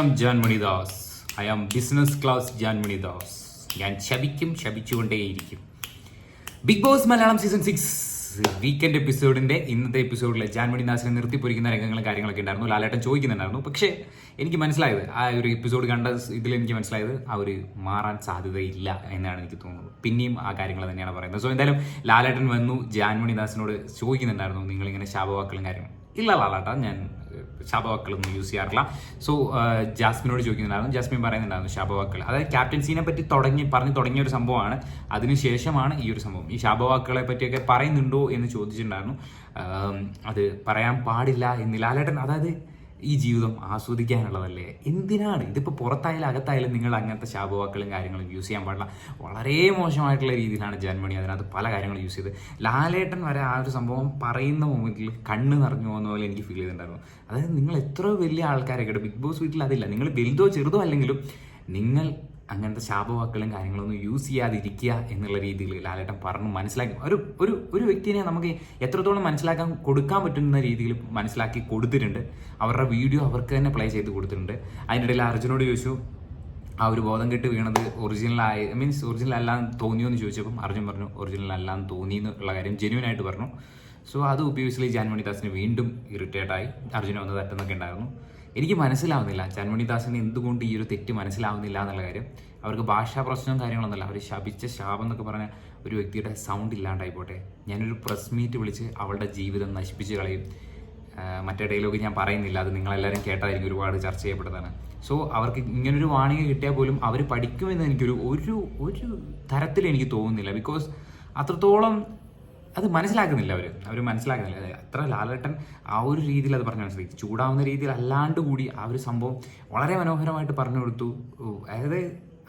am Jaanmoni Das I am business class Jaanmoni Das ഞാൻ ശപിക്കും ശപിച്ചുകൊണ്ടേയിരിക്കും. Bigg Boss Malayalam season six weekend എപ്പിസോഡിന്റെ ഇന്നത്തെ എപ്പിസോഡിൽ ജാൻമണിദാസിനെ നിർത്തി നിർത്തിപ്പൊരിക്കുന്ന രംഗങ്ങളും കാര്യങ്ങളൊക്കെ ഉണ്ടായിരുന്നു. ലാലേട്ടൻ ചോദിക്കുന്നുണ്ടായിരുന്നു. പക്ഷേ എനിക്ക് മനസ്സിലായത് ആ ഒരു എപ്പിസോഡ് കണ്ട ഇതിൽ എനിക്ക് മനസ്സിലായത് ആ ഒരു മാറാൻ സാധ്യതയില്ല എന്നാണ് എനിക്ക് തോന്നുന്നത്. പിന്നെയും ആ കാര്യങ്ങൾ തന്നെയാണ് പറയുന്നത്. സോ എന്തായാലും ലാലേട്ടൻ വന്നു ജാൻമണി ദാസിനോട് ചോദിക്കുന്നുണ്ടായിരുന്നു. നിങ്ങളിങ്ങനെ ശാപവാക്കളും കാര്യങ്ങളും. ഇല്ല ലാലേട്ടാ ഞാൻ ശാപവാക്കളൊന്നും യൂസ് ചെയ്യാറില്ല. സോ ജാസ്മിനോട് ചോദിക്കുന്നുണ്ടായിരുന്നു. ജാസ്മിൻ പറയുന്നുണ്ടായിരുന്നു ശാപവാക്കൾ അതായത് ക്യാപ്റ്റൻസീനെ പറ്റി തുടങ്ങി പറഞ്ഞു തുടങ്ങിയ ഒരു സംഭവമാണ്. അതിനുശേഷമാണ് ഈ ഒരു സംഭവം. ഈ ശാപവാക്കളെ പറ്റിയൊക്കെ പറയുന്നുണ്ടോ എന്ന് ചോദിച്ചിട്ടുണ്ടായിരുന്നു. അത് പറയാൻ പാടില്ല എന്ന് ലാലേട്ടൻ അതായത് ഈ ജീവിതം ആസ്വദിക്കാനുള്ളതല്ലേ? എന്തിനാണ്? ഇതിപ്പോൾ പുറത്തായാലും അകത്തായാലും നിങ്ങൾ അങ്ങനത്തെ ശാപവാക്കളും കാര്യങ്ങളും യൂസ് ചെയ്യാൻ പാടില്ല. വളരെ മോശമായിട്ടുള്ള രീതിയിലാണ് ജന്മണി അതിനകത്ത് പല കാര്യങ്ങളും യൂസ് ചെയ്ത് ലാലേട്ടൻ വരെ ആ ഒരു സംഭവം പറയുന്ന മൊമെന്റിൽ കണ്ണ് നിറഞ്ഞു പോകുന്ന പോലെ എനിക്ക് ഫീൽ ചെയ്തിട്ടുണ്ടായിരുന്നു. അതായത് നിങ്ങൾ എത്ര വലിയ ആൾക്കാരൊക്കെ ബിഗ് ബോസ് വീട്ടിൽ അതില്ല. നിങ്ങൾ വലുതോ ചെറുതോ അല്ലെങ്കിലും നിങ്ങൾ അങ്ങനത്തെ ശാപവാക്കുകളും കാര്യങ്ങളൊന്നും യൂസ് ചെയ്യാതിരിക്കുക എന്നുള്ള രീതിയിൽ ലാലേട്ടൻ പറഞ്ഞു മനസ്സിലാക്കി. ഒരു ഒരു ഒരു വ്യക്തിനെ നമുക്ക് എത്രത്തോളം മനസ്സിലാക്കാൻ കൊടുക്കാൻ പറ്റുന്ന രീതിയിൽ മനസ്സിലാക്കി കൊടുത്തിട്ടുണ്ട്. അവരുടെ വീഡിയോ അവർക്ക് തന്നെ പ്ലേ ചെയ്ത് കൊടുത്തിട്ടുണ്ട്. അതിനിടയിൽ അർജുനോട് ചോദിച്ചു ആ ഒരു ബോധം കെട്ട് വീണത് ഒറിജിനൽ ആയി മീൻസ് ഒറിജിനൽ അല്ലാന്ന് തോന്നിയോ എന്ന് ചോദിച്ചപ്പം അർജുൻ പറഞ്ഞു ഒറിജിനൽ അല്ലാന്ന് തോന്നി എന്നുള്ള കാര്യം ജെന്യൂൻ ആയിട്ട് പറഞ്ഞു. സോ അത് ഉപയോഗിച്ചിൽ ജാൻമണി ദാസിന് വീണ്ടും ഇറിറ്റേറ്റ് ആയി. അർജുന വന്ന് തട്ടുന്നൊക്കെ ഉണ്ടായിരുന്നു. എനിക്ക് മനസ്സിലാവുന്നില്ല. ചന്മണിദാസിന് ദാസിന് എന്തുകൊണ്ട് ഈ ഒരു തെറ്റ് മനസ്സിലാവുന്നില്ല എന്നുള്ള കാര്യം. അവർക്ക് ഭാഷാ പ്രശ്നവും കാര്യങ്ങളൊന്നുമില്ല. അവർ ശപിച്ച ശാപം എന്നൊക്കെ പറഞ്ഞ ഒരു വ്യക്തിയുടെ സൗണ്ട് ഇല്ലാണ്ടായിപ്പോട്ടെ. ഞാനൊരു പ്രസ് മീറ്റ് വിളിച്ച് അവളുടെ ജീവിതം നശിപ്പിച്ച് കളയും. മറ്റേ ഡയലോഗ് ഞാൻ പറയുന്നില്ല. അത് നിങ്ങളെല്ലാവരും കേട്ടായിരിക്കും ഒരുപാട് ചർച്ച ചെയ്യപ്പെട്ടതാണ്. സോ അവർക്ക് ഇങ്ങനൊരു വാണിംഗ് കിട്ടിയാൽ പോലും അവർ പഠിക്കുമെന്ന് എനിക്കൊരു ഒരു ഒരു തരത്തിൽ എനിക്ക് തോന്നുന്നില്ല. ബിക്കോസ് അത്രത്തോളം അത് മനസ്സിലാക്കുന്നില്ല അവർ അവർ മനസ്സിലാക്കുന്നില്ല. അത് അത്ര ലാലേട്ടൻ ആ ഒരു രീതിയിൽ അത് പറഞ്ഞു മനസ്സിലാക്കി ചൂടാവുന്ന രീതിയിൽ അല്ലാണ്ട് കൂടി ആ ഒരു സംഭവം വളരെ മനോഹരമായിട്ട് പറഞ്ഞു കൊടുത്തു. അതായത്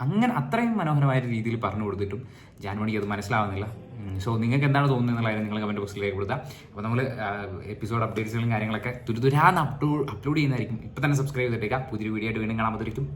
അങ്ങനെ അത്രയും മനോഹരമായ രീതിയിൽ പറഞ്ഞു കൊടുത്തിട്ടും ജാൻമണിക്ക് അത് മനസ്സിലാവുന്നില്ല. സോ നിങ്ങൾക്ക് എന്താണ് തോന്നുന്നത് എന്നുള്ള കാര്യം നിങ്ങൾ കമന്റ് ബോക്സിലേക്ക് കൊടുത്താൽ അപ്പോൾ നമ്മൾ എപ്പിസോഡ് അപ്ഡേറ്റ്സുകളും കാര്യങ്ങളൊക്കെ തുരുതുരാന്ന് അപ്ലോഡ് അപ്ലോഡ് ചെയ്യുന്നതായിരിക്കും. ഇപ്പം തന്നെ സബ്സ്ക്രൈബ് ചെയ്തിട്ടേക്കാം. പുതിയൊരു വീഡിയോ ആയിട്ട് വീണ്ടും കാണാൻ പറ്റും